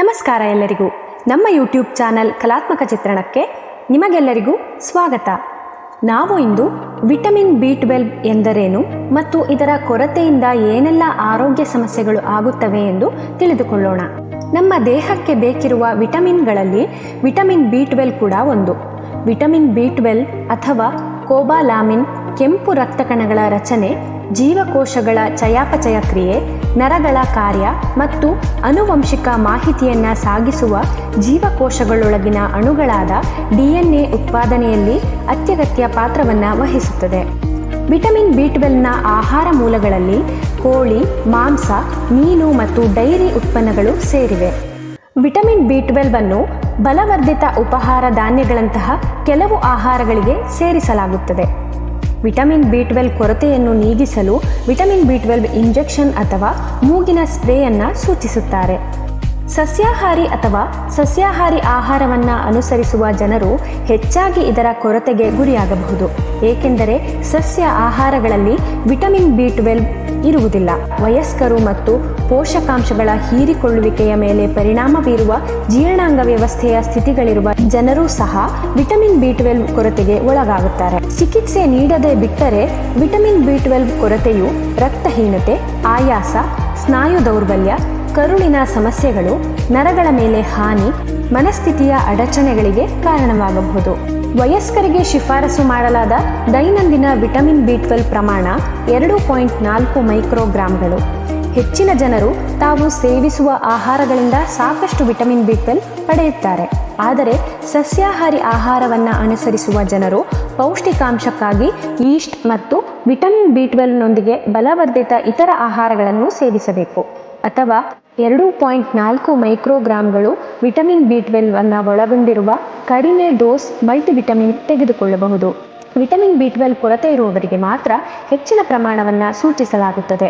ನಮಸ್ಕಾರ ಎಲ್ಲರಿಗೂ. ನಮ್ಮ ಯೂಟ್ಯೂಬ್ ಚಾನಲ್ ಕಲಾತ್ಮಕ ಚಿತ್ರಣಕ್ಕೆ ನಿಮಗೆಲ್ಲರಿಗೂ ಸ್ವಾಗತ. ನಾವು ಇಂದು ವಿಟಮಿನ್ ಬಿ ಟ್ವೆಲ್ವ್ ಎಂದರೇನು ಮತ್ತು ಇದರ ಕೊರತೆಯಿಂದ ಏನೆಲ್ಲ ಆರೋಗ್ಯ ಸಮಸ್ಯೆಗಳು ಆಗುತ್ತವೆ ಎಂದು ತಿಳಿದುಕೊಳ್ಳೋಣ. ನಮ್ಮ ದೇಹಕ್ಕೆ ಬೇಕಿರುವ ವಿಟಮಿನ್ಗಳಲ್ಲಿ ವಿಟಮಿನ್ ಬಿ ಟ್ವೆಲ್ ಕೂಡ ಒಂದು. ವಿಟಮಿನ್ ಬಿ ಟ್ವೆಲ್ ಅಥವಾ ಕೋಬಾಲಾಮಿನ್ ಕೆಂಪು ರಕ್ತ ಕಣಗಳ ರಚನೆ ಜೀವಕೋಶಗಳ ಚಯಾಪಚಯ ಕ್ರಿಯೆ, ನರಗಳ ಕಾರ್ಯ ಮತ್ತು ಅನುವಂಶಿಕ ಮಾಹಿತಿಯನ್ನು ಸಾಗಿಸುವ ಜೀವಕೋಶಗಳೊಳಗಿನ ಅಣುಗಳಾದ ಡಿಎನ್ಎ ಉತ್ಪಾದನೆಯಲ್ಲಿ ಅತ್ಯಗತ್ಯ ಪಾತ್ರವನ್ನು ವಹಿಸುತ್ತದೆ. ವಿಟಮಿನ್ ಬಿ ಟ್ವೆಲ್ನ ಆಹಾರ ಮೂಲಗಳಲ್ಲಿ ಕೋಳಿ, ಮಾಂಸ, ಮೀನು ಮತ್ತು ಡೈರಿ ಉತ್ಪನ್ನಗಳು ಸೇರಿವೆ. ವಿಟಮಿನ್ ಬಿ ಟ್ವೆಲ್ವ್ ಅನ್ನು ಬಲವರ್ಧಿತ ಉಪಹಾರ ಧಾನ್ಯಗಳಂತಹ ಕೆಲವು ಆಹಾರಗಳಿಗೆ ಸೇರಿಸಲಾಗುತ್ತದೆ. ವಿಟಮಿನ್ ಬಿ ಟ್ವೆಲ್ವ್ ಕೊರತೆಯನ್ನು ನೀಗಿಸಲು ವಿಟಮಿನ್ ಬಿ ಟ್ವೆಲ್ವ್ ಇಂಜೆಕ್ಷನ್ ಅಥವಾ ಮೂಗಿನ ಸ್ಪ್ರೇಯನ್ನು ಸೂಚಿಸುತ್ತಾರೆ. ಸಸ್ಯಾಹಾರಿ ಅಥವಾ ಸಸ್ಯಾಹಾರಿ ಆಹಾರವನ್ನು ಅನುಸರಿಸುವ ಜನರು ಹೆಚ್ಚಾಗಿ ಇದರ ಕೊರತೆಗೆ ಗುರಿಯಾಗಬಹುದು. ಏಕೆಂದರೆ ಸಸ್ಯ ಆಹಾರಗಳಲ್ಲಿ ವಿಟಮಿನ್ ಬಿ ಟ್ವೆಲ್ವ್ ಇರುವುದಿಲ್ಲ. ವಯಸ್ಕರು ಮತ್ತು ಪೋಷಕಾಂಶಗಳ ಹೀರಿಕೊಳ್ಳುವಿಕೆಯ ಮೇಲೆ ಪರಿಣಾಮ ಬೀರುವ ಜೀರ್ಣಾಂಗ ವ್ಯವಸ್ಥೆಯ ಸ್ಥಿತಿಗಳಿರುವ ಜನರೂ ಸಹ ವಿಟಮಿನ್ ಬಿ ಟ್ವೆಲ್ವ್ ಕೊರತೆಗೆ ಒಳಗಾಗುತ್ತಾರೆ. ಚಿಕಿತ್ಸೆ ನೀಡದೆ ಬಿಟ್ಟರೆ ವಿಟಮಿನ್ ಬಿ ಟ್ವೆಲ್ವ್ ಕೊರತೆಯು ರಕ್ತಹೀನತೆ, ಆಯಾಸ, ಸ್ನಾಯು ದೌರ್ಬಲ್ಯ ಕರುಳಿನ ಸಮಸ್ಯೆಗಳು, ನರಗಳ ಮೇಲೆ ಹಾನಿ, ಮನಸ್ಥಿತಿಯ ಅಡಚಣೆಗಳಿಗೆ ಕಾರಣವಾಗಬಹುದು. ವಯಸ್ಕರಿಗೆ ಶಿಫಾರಸು ಮಾಡಲಾದ ದೈನಂದಿನ ವಿಟಮಿನ್ ಬಿ ಟ್ವೆಲ್ ಪ್ರಮಾಣ ಎರಡು ಪಾಯಿಂಟ್ ನಾಲ್ಕು ಮೈಕ್ರೋಗ್ರಾಂಗಳು. ಹೆಚ್ಚಿನ ಜನರು ತಾವು ಸೇವಿಸುವ ಆಹಾರಗಳಿಂದ ಸಾಕಷ್ಟು ವಿಟಮಿನ್ ಬಿ ಟ್ವೆಲ್ ಪಡೆಯುತ್ತಾರೆ. ಆದರೆ, ಸಸ್ಯಾಹಾರಿ ಆಹಾರವನ್ನು ಅನುಸರಿಸುವ ಜನರು ಪೌಷ್ಟಿಕಾಂಶಕ್ಕಾಗಿ ಈಸ್ಟ್ ಮತ್ತು ವಿಟಮಿನ್ ಬಿ ಟ್ವೆಲ್ನೊಂದಿಗೆ ಬಲವರ್ಧಿತ ಇತರ ಆಹಾರಗಳನ್ನು ಸೇವಿಸಬೇಕು. ಅಥವಾ ಎರಡು ಪಾಯಿಂಟ್ ನಾಲ್ಕು ಮೈಕ್ರೋಗ್ರಾಂಗಳು ವಿಟಮಿನ್ ಬಿ ಟ್ವೆಲ್ವ್ ಅನ್ನು ಒಳಗೊಂಡಿರುವ ಕಡಿಮೆ ಡೋಸ್ ಮಲ್ಟಿವಿಟಮಿನ್ ತೆಗೆದುಕೊಳ್ಳಬಹುದು. ವಿಟಮಿನ್ ಬಿ ಟ್ವೆಲ್ವ್ ಕೊರತೆ ಇರುವವರಿಗೆ ಮಾತ್ರ ಹೆಚ್ಚಿನ ಪ್ರಮಾಣವನ್ನು ಸೂಚಿಸಲಾಗುತ್ತದೆ.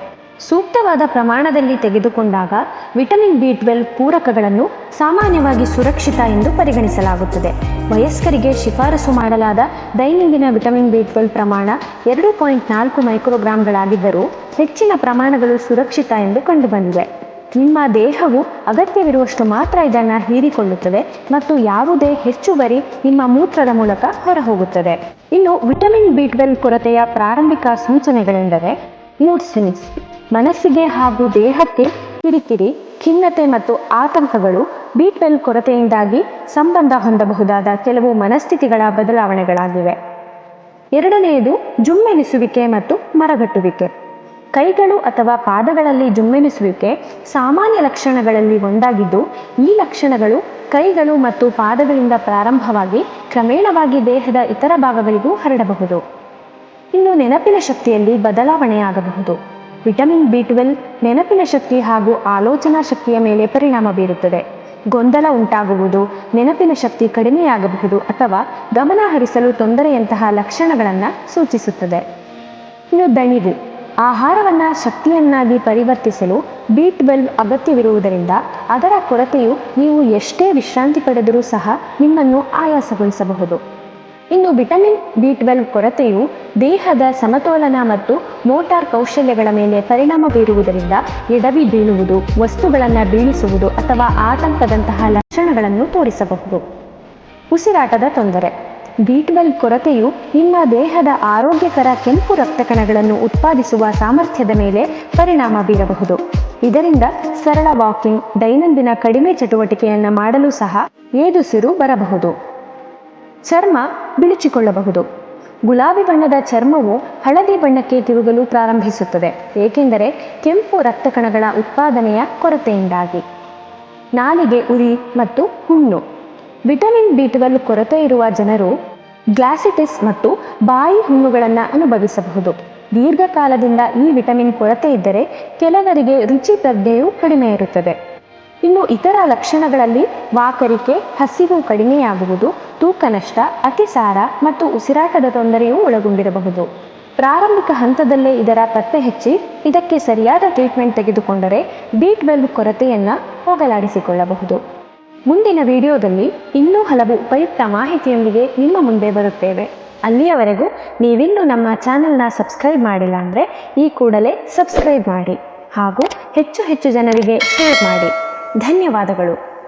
ಸೂಕ್ತವಾದ ಪ್ರಮಾಣದಲ್ಲಿ ತೆಗೆದುಕೊಂಡಾಗ ವಿಟಮಿನ್ ಬಿ ಟ್ವೆಲ್ವ್ ಪೂರಕಗಳನ್ನು ಸಾಮಾನ್ಯವಾಗಿ ಸುರಕ್ಷಿತ ಎಂದು ಪರಿಗಣಿಸಲಾಗುತ್ತದೆ. ವಯಸ್ಕರಿಗೆ ಶಿಫಾರಸು ಮಾಡಲಾದ ದೈನಂದಿನ ವಿಟಮಿನ್ ಬಿ ಟ್ವೆಲ್ವ್ ಪ್ರಮಾಣ ಎರಡು ಪಾಯಿಂಟ್ ನಾಲ್ಕು ಮೈಕ್ರೋಗ್ರಾಂಗಳಾಗಿದ್ದರೂ ಹೆಚ್ಚಿನ ಪ್ರಮಾಣಗಳು ಸುರಕ್ಷಿತ ಎಂದು ಕಂಡುಬಂದಿದೆ. ನಿಮ್ಮ ದೇಹವು ಅಗತ್ಯವಿರುವಷ್ಟು ಮಾತ್ರ ಇದನ್ನು ಹೀರಿಕೊಳ್ಳುತ್ತದೆ ಮತ್ತು ಯಾವುದೇ ಹೆಚ್ಚುವರಿ ನಿಮ್ಮ ಮೂತ್ರದ ಮೂಲಕ ಹೊರಹೋಗುತ್ತದೆ. ಇನ್ನು ವಿಟಮಿನ್ ಬಿ ಟ್ವೆಲ್ ಕೊರತೆಯ ಪ್ರಾರಂಭಿಕ ಸೂಚನೆಗಳೆಂದರೆ ಮೂಡ್ ಸ್ವಿಂಗ್ಸ್ ಮನಸ್ಸಿಗೆ ಹಾಗೂ ದೇಹಕ್ಕೆ ಕಿರಿಕಿರಿ, ಖಿನ್ನತೆ ಮತ್ತು ಆತಂಕಗಳು ಬಿ ಟ್ವೆಲ್ ಕೊರತೆಯಿಂದಾಗಿ ಸಂಬಂಧ ಹೊಂದಬಹುದಾದ ಕೆಲವು ಮನಸ್ಥಿತಿಗಳ ಬದಲಾವಣೆಗಳಾಗಿವೆ. ಎರಡನೆಯದು ಜುಮ್ಮೆನಿಸುವಿಕೆ ಮತ್ತು ಮರಗಟ್ಟುವಿಕೆ. ಕೈಗಳು ಅಥವಾ ಪಾದಗಳಲ್ಲಿ ಜುಮ್ಮೆನಿಸುವಿಕೆ ಸಾಮಾನ್ಯ ಲಕ್ಷಣಗಳಲ್ಲಿ ಒಂದಾಗಿದ್ದು, ಈ ಲಕ್ಷಣಗಳು ಕೈಗಳು ಮತ್ತು ಪಾದಗಳಿಂದ ಪ್ರಾರಂಭವಾಗಿ ಕ್ರಮೇಣವಾಗಿ ದೇಹದ ಇತರ ಭಾಗಗಳಿಗೂ ಹರಡಬಹುದು. ಇನ್ನು ನೆನಪಿನ ಶಕ್ತಿಯಲ್ಲಿ ಬದಲಾವಣೆಯಾಗಬಹುದು. ವಿಟಮಿನ್ ಬಿ ಟ್ವೆಲ್ ನೆನಪಿನ ಶಕ್ತಿ ಹಾಗೂ ಆಲೋಚನಾ ಶಕ್ತಿಯ ಮೇಲೆ ಪರಿಣಾಮ ಬೀರುತ್ತದೆ. ಗೊಂದಲ ಉಂಟಾಗುವುದು, ನೆನಪಿನ ಶಕ್ತಿ ಕಡಿಮೆಯಾಗಬಹುದು ಅಥವಾ ಗಮನ ಹರಿಸಲು ತೊಂದರೆಯಂತಹ ಲಕ್ಷಣಗಳನ್ನು ಸೂಚಿಸುತ್ತದೆ. ಇನ್ನು ದಣಿವು. ಆಹಾರವನ್ನು ಶಕ್ತಿಯನ್ನಾಗಿ ಪರಿವರ್ತಿಸಲು ಬಿ ಟ್ವೆಲ್ವ್ ಅಗತ್ಯವಿರುವುದರಿಂದ ಅದರ ಕೊರತೆಯು ನೀವು ಎಷ್ಟೇ ವಿಶ್ರಾಂತಿ ಪಡೆದರೂ ಸಹ ನಿಮ್ಮನ್ನು ಆಯಾಸಗೊಳಿಸಬಹುದು. ಇನ್ನು ವಿಟಮಿನ್ ಬಿ ಟ್ವೆಲ್ವ್ ಕೊರತೆಯು ದೇಹದ ಸಮತೋಲನ ಮತ್ತು ಮೋಟಾರ್ ಕೌಶಲ್ಯಗಳ ಮೇಲೆ ಪರಿಣಾಮ ಬೀರುವುದರಿಂದ ಎಡವಿ ಬೀಳುವುದು, ವಸ್ತುಗಳನ್ನು ಬೀಳಿಸುವುದು ಅಥವಾ ಆತಂಕದಂತಹ ಲಕ್ಷಣಗಳನ್ನು ತೋರಿಸಬಹುದು. ಉಸಿರಾಟದ ತೊಂದರೆ. ಬಿ ಟ್ವೆಲ್ವ್ ಕೊರತೆಯು ನಿಮ್ಮ ದೇಹದ ಆರೋಗ್ಯಕರ ಕೆಂಪು ರಕ್ತ ಕಣಗಳನ್ನು ಉತ್ಪಾದಿಸುವ ಸಾಮರ್ಥ್ಯದ ಮೇಲೆ ಪರಿಣಾಮ ಬೀರಬಹುದು. ಇದರಿಂದ ಸರಳ ವಾಕಿಂಗ್, ದೈನಂದಿನ ಕಡಿಮೆ ಚಟುವಟಿಕೆಯನ್ನು ಮಾಡಲು ಸಹ ಏದುಸಿರು ಬರಬಹುದು. ಚರ್ಮ ಬಿಳಿಚಿಕೊಳ್ಳಬಹುದು. ಗುಲಾಬಿ ಬಣ್ಣದ ಚರ್ಮವು ಹಳದಿ ಬಣ್ಣಕ್ಕೆ ತಿರುಗಲು ಪ್ರಾರಂಭಿಸುತ್ತದೆ, ಏಕೆಂದರೆ ಕೆಂಪು ರಕ್ತ ಕಣಗಳ ಉತ್ಪಾದನೆಯ ಕೊರತೆಯಿಂದಾಗಿ. ನಾಲಿಗೆ ಉರಿ ಮತ್ತು ಹುಣ್ಣು. ವಿಟಮಿನ್ ಬಿ ಟ್ವೆಲ್ ಕೊರತೆ ಇರುವ ಜನರು ಗ್ಲಾಸಿಟಿಸ್ ಮತ್ತು ಬಾಯಿ ಹುಣ್ಣುಗಳನ್ನು ಅನುಭವಿಸಬಹುದು. ದೀರ್ಘಕಾಲದಿಂದ ಈ ವಿಟಮಿನ್ ಕೊರತೆ ಇದ್ದರೆ ಕೆಲವರಿಗೆ ರುಚಿ ಪ್ರಜ್ಞೆಯು ಕಡಿಮೆ ಇರುತ್ತದೆ. ಇನ್ನು ಇತರ ಲಕ್ಷಣಗಳಲ್ಲಿ ವಾಕರಿಕೆ, ಹಸಿವು ಕಡಿಮೆಯಾಗುವುದು, ತೂಕ ನಷ್ಟ ಅತಿಸಾರ ಮತ್ತು ಉಸಿರಾಟದ ತೊಂದರೆಯೂ ಒಳಗೊಂಡಿರಬಹುದು. ಪ್ರಾರಂಭಿಕ ಹಂತದಲ್ಲೇ ಇದರ ಪತ್ತೆ ಹೆಚ್ಚಿ ಇದಕ್ಕೆ ಸರಿಯಾದ ಟ್ರೀಟ್ಮೆಂಟ್ ತೆಗೆದುಕೊಂಡರೆ ಬಿ ಟ್ವೆಲ್ವ್ ಕೊರತೆಯನ್ನು ಹೋಗಲಾಡಿಸಿಕೊಳ್ಳಬಹುದು. ಮುಂದಿನ ವಿಡಿಯೋದಲ್ಲಿ ಇನ್ನೂ ಹಲವು ಉಪಯುಕ್ತ ಮಾಹಿತಿಯೊಂದಿಗೆ ನಿಮ್ಮ ಮುಂದೆ ಬರುತ್ತೇವೆ. ಅಲ್ಲಿಯವರೆಗೂ ನೀವಿನ್ನೂ ನಮ್ಮ ಚಾನೆಲ್ನ ಸಬ್ಸ್ಕ್ರೈಬ್ ಮಾಡಿಲ್ಲ ಅಂದರೆ ಈ ಕೂಡಲೇ ಸಬ್ಸ್ಕ್ರೈಬ್ ಮಾಡಿ ಹಾಗೂ ಹೆಚ್ಚು ಹೆಚ್ಚು ಜನರಿಗೆ ಶೇರ್ ಮಾಡಿ. ಧನ್ಯವಾದಗಳು.